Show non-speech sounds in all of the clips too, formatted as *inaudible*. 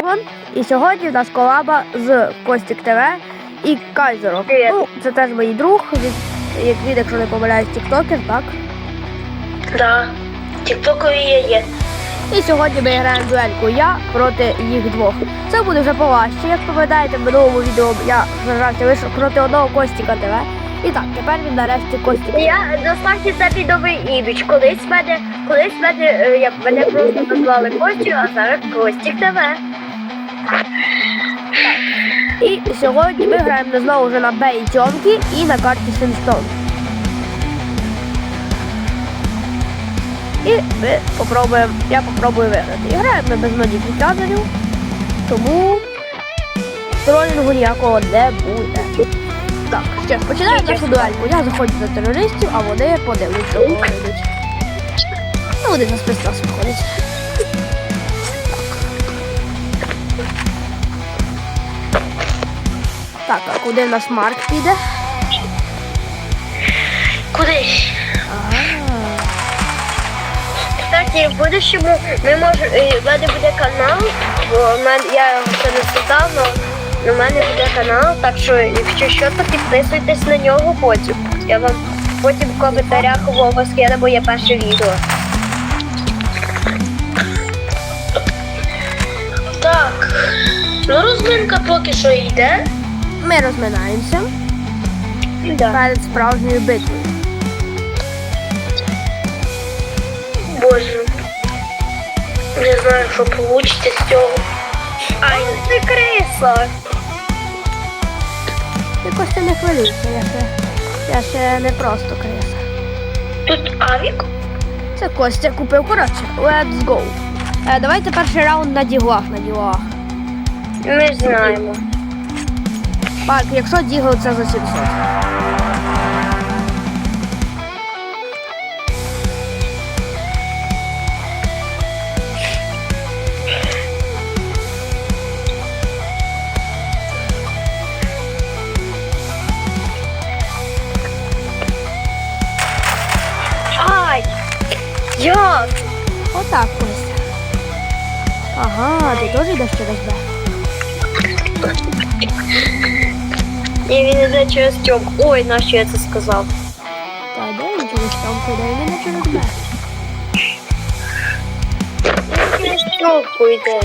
Кеван. І сьогодні в нас колаба з Костік ТВ і Кайзером. Ну, це теж мій друг, він, як він, якщо не помиляюсь, тіктокер, так? Да. Тіктокові є є. І сьогодні ми граємо дуельку я проти їх двох. Це буде вже поважче. Як пам'ятаєте, в минулому відео я зажався вийшов проти одного Костіка ТВ. І так, тепер він нарешті Костік. Я доставте це під новий імідж. Колись мене, колись мене, е, як мене просто назвали Костю, а зараз Костік ТВ. І сьогодні ми граємо знову вже на Б і Тьомки і на карті Сінстон. І ми попробуємо, я попробую виграти. І граємо ми без модифікаторів, тому тролінгу ніякого не буде. Так, що починаємо нашу дуельку. Я заходжу за терористів, а вони подивляться, кого йдуть. Ну, вони за спецназ виходять. Так, а куди в нас Марк піде? Кудись. Кстати, в будущому ми можемо, в мене буде канал, бо я його ще не создав, але в мене буде канал, так що якщо що, то підписуйтесь на нього потім. Я вам потім в коментарях Вова скину моє перше відео. Так, ну розминка поки що йде. Ми розминаємося Да. перед справжньою битвою. Боже. Не знаю, що вийде з цього. Ай, ну ти криса. Якось ти не хвилюйся, я ще, я ще не просто криса. Тут авік. Це Костя купив. Коротше, let's go. Е, давайте перший раунд на діглах, на діглах. Ми знаємо. Так, якщо дігл це за 700. Ай! Як? Отак, Костя. Ага, ти теж йдеш через Б. І він іде через тьом. Ой, на що я це сказав? Та де він через там піде? Він не через Б. Через тьомку йде.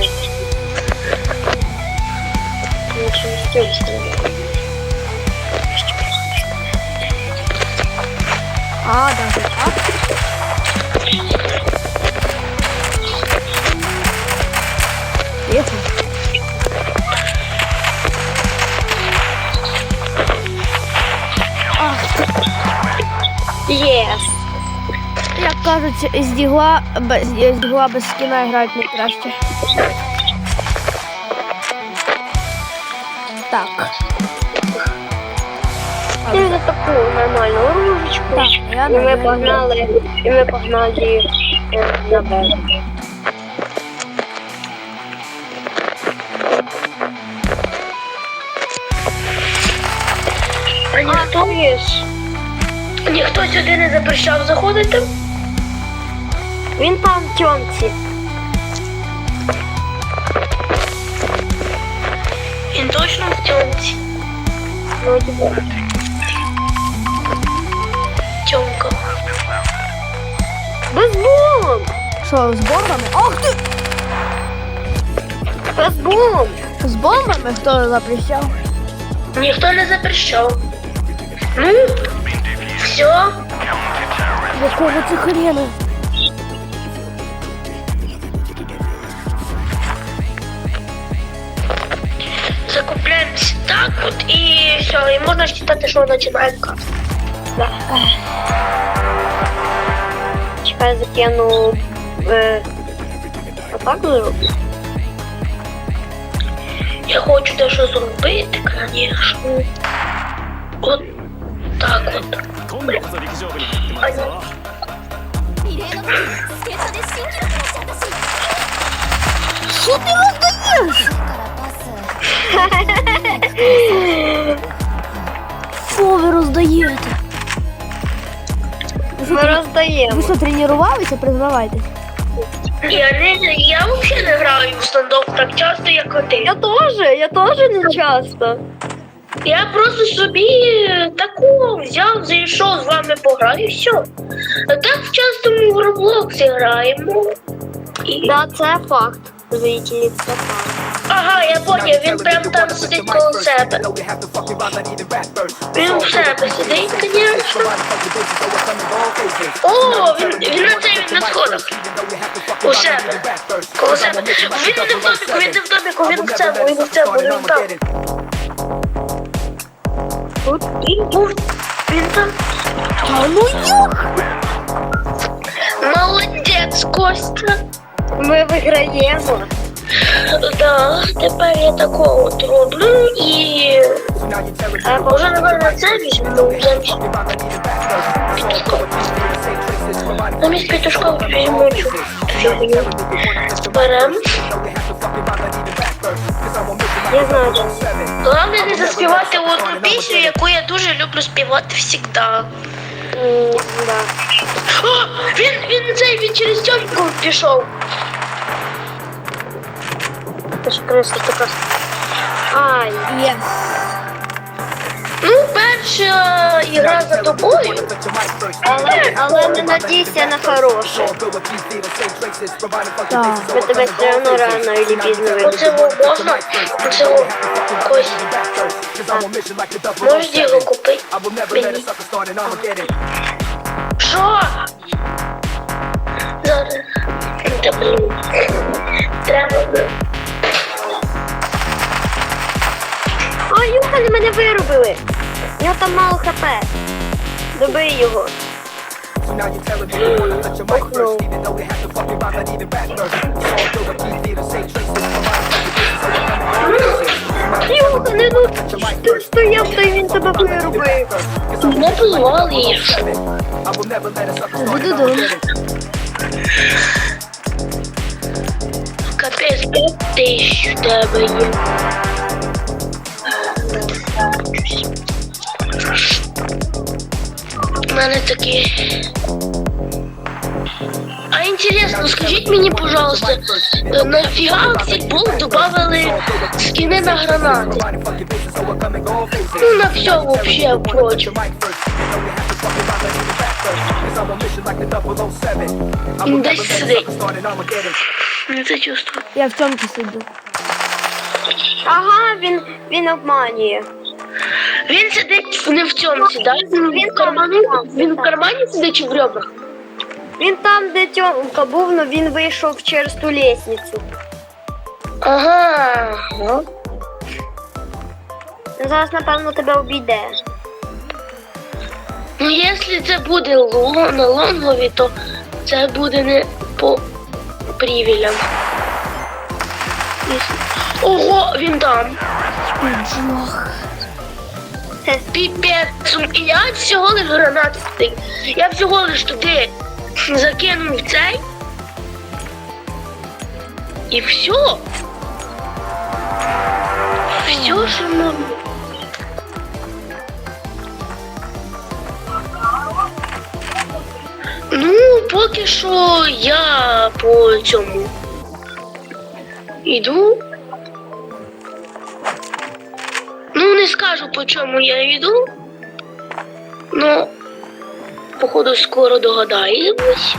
Ну, через тьомку йде. А, даже так. Єс. Як кажуть, з дігла без, з дігла без скіна грають найкраще. Так. І за таку нормальну ружечку. Так, я І ми погнали, і ми погнали е, на берег. А ніхто ніхто сюди не запрещав заходити? Він там в тьомці. Він точно в тьомці. Вроді би. Тьомка. Без бомб! Що, з бомбами? Ох ти! Без бомб! З бомбами хто запрещав? Ніхто не запрещав. Ну, все. Якого це хрена? Закупляємося так от і все. І можна вважати, що починає карту. Да. Чекай, закину. Е, отак зроблю. Я хочу дещо зробити, звісно. От так от. 今度こそ陸上部に行ってもらうぞ異例の助っ人で新記録をしちゃったし Що ти роздаєш? からパス Що ви роздаєте? Ви що, Ми трені- роздаємо. ви що тренувалися, признавайтесь? Я не я взагалі не граю в стендоп так часто, як ти. Я теж, я теж не часто. Я просто собі таку взяв, зайшов з вами пограю і все. Так часто ми в Roblox граємо. І... Да, це факт. Це факт. Ага, я поняв, він прям там сидить коло себе. Він в себе сидить, звісно. О, він, він на цей він на сходах. У себе. Коло себе. Він не в доміку, він не в доміку, він в цьому, він в цьому, він там. Тут він був, він там. А ну юх! Молодець, Костя. Ми виграємо. Да, тепер я такого от роблю і а, може, напевно, це візьму замість. Замість петушков візьму цю фігню. Берем. Я знаю, що Головне не заспівати одну пісню, яку я дуже люблю співати завжди. М, да. *gasps* О, він, він цей, він через тьомку пішов. Це ж просто така. Ай, єс. Ну, перша ігра за тобою. Але, але не надійся на хороше. Так. Ми тебе все одно рано і пізно Оце можна? Оце Кость. Можеш його купити? Мені. Що? Зараз. Та, блін. Треба. Ой, Юхани мене вирубили. У нього там мало хп. Добий його. Юхани, ну ти стояв, та й він тебе вирубив. Не позвали їх. Буду дома. Капець, п'ять тисяч в тебе є. Мене такі. А інтересно, скажіть мені, пожалуйста, е, нафіга Аксітбол добавили скини на гранати? Ну, на все вообще прочим. Десь сидить. Не це чувствую. Я в цьому сиджу. Ага, він, він обманює. Він сидить не в цьому сідає. Він в кармані. Він в кармані сидить чи в ребрах? Він там, де Тьомка був, але він вийшов через ту лестницю. Ага. Ну, Зараз, напевно, тебе обійде. Ну, якщо це буде ло- на лонгові, то це буде не по привілям. Ого, він там. Піпець. І я всього лиш гранат. Я всього лиш туди закинув цей. І все. Все, що можна. Ну, поки що я по цьому йду. Скажу по чому я йду. Ну, походу, скоро догадаємось.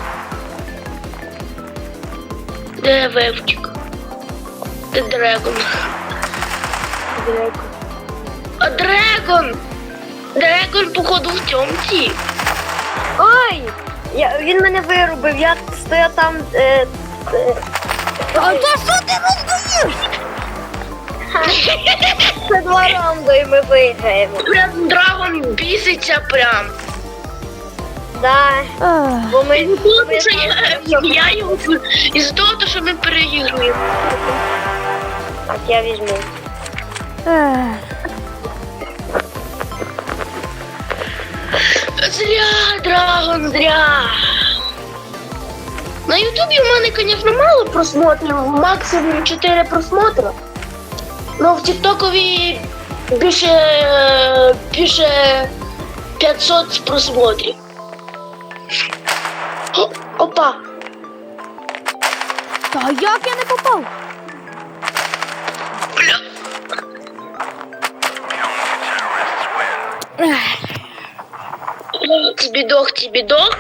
Де Вевчик? Де Дрегон? А Дрегон! Дрегон, походу, в тьомці. Ой! Я, він мене вирубив, я стояв там. Е, е, А то що ти розумієш? *laughs* це два раунди і ми виграємо. Прям драгон біситься прям. Да, бо ми, що я, я його із того, що ми переігруємо. Так, я візьму. Зря, драгон, зря. На Ютубі в мене, звісно, мало просмотрів, максимум 4 просмотри. Ну в Тіктокові більше, більше 500 просмотрів. О, опа. Та як я не попав? Ех, Тібідох, тібідох.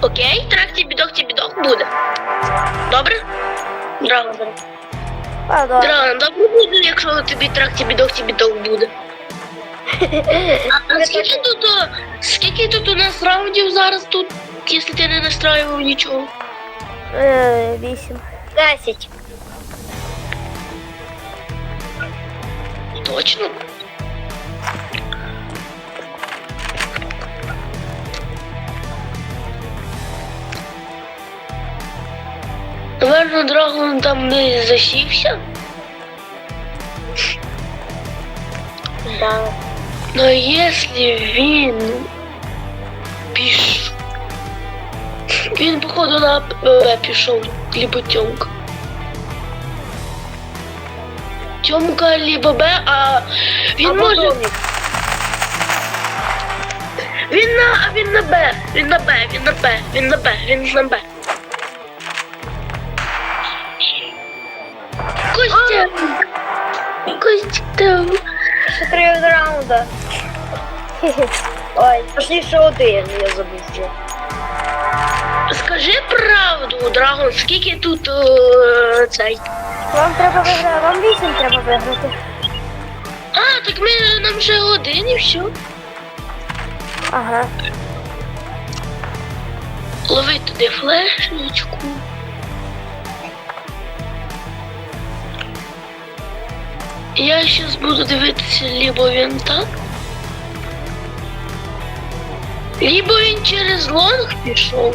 Окей, трак тібідох, тібідох буде. Добре? Драгон, а, да. Драгон, добре буде, якщо тобі трак тібідох, тібідох буде. А скільки тут, о, скільки тут у нас раундів зараз тут, якщо ти не настраював нічого? Е, Вісім. Десять. Точно? Наверно, Драгон там не засівся. Да. Но если він піш... Він, походу, на Б пішов, либо Тьомка. Тьомка, либо Б, а він може... Він на, він на Б, він на Б, він на Б, він на Б, він на Б. Костя! Костя! Ще три раунда. Ой, точніше один, я забув вже. Скажи правду, Драгон, скільки тут е, цей. Вам треба виграти, вам вісім треба виграти. А, так ми нам вже один і все. Ага. Лови туди флешечку. Я зараз буду дивитися, либо він так. Либо він через лонг пішов.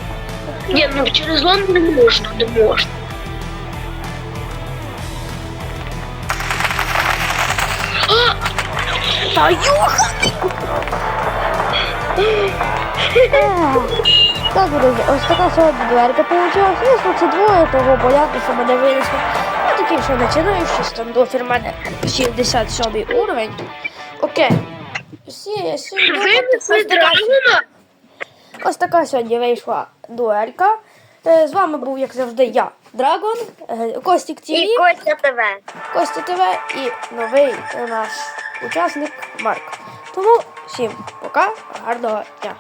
Ні, ну через лонг не можна, не можна. А! Та юха! Так, друзі, ось така сьогодні дуелька получилась. Звісно, це двоє, того бояти, що мене винесли. Такий, що стандофер, мене 67 уровень. Окей. Всі, всі, ось, така, ось така сьогодні вийшла дуелька. Е, З вами був, як завжди, я, Драгон, е, Костік ТВ, І Костя ТВ. Костя ТВ і новий наш учасник Марк. Тому всім пока, гарного дня.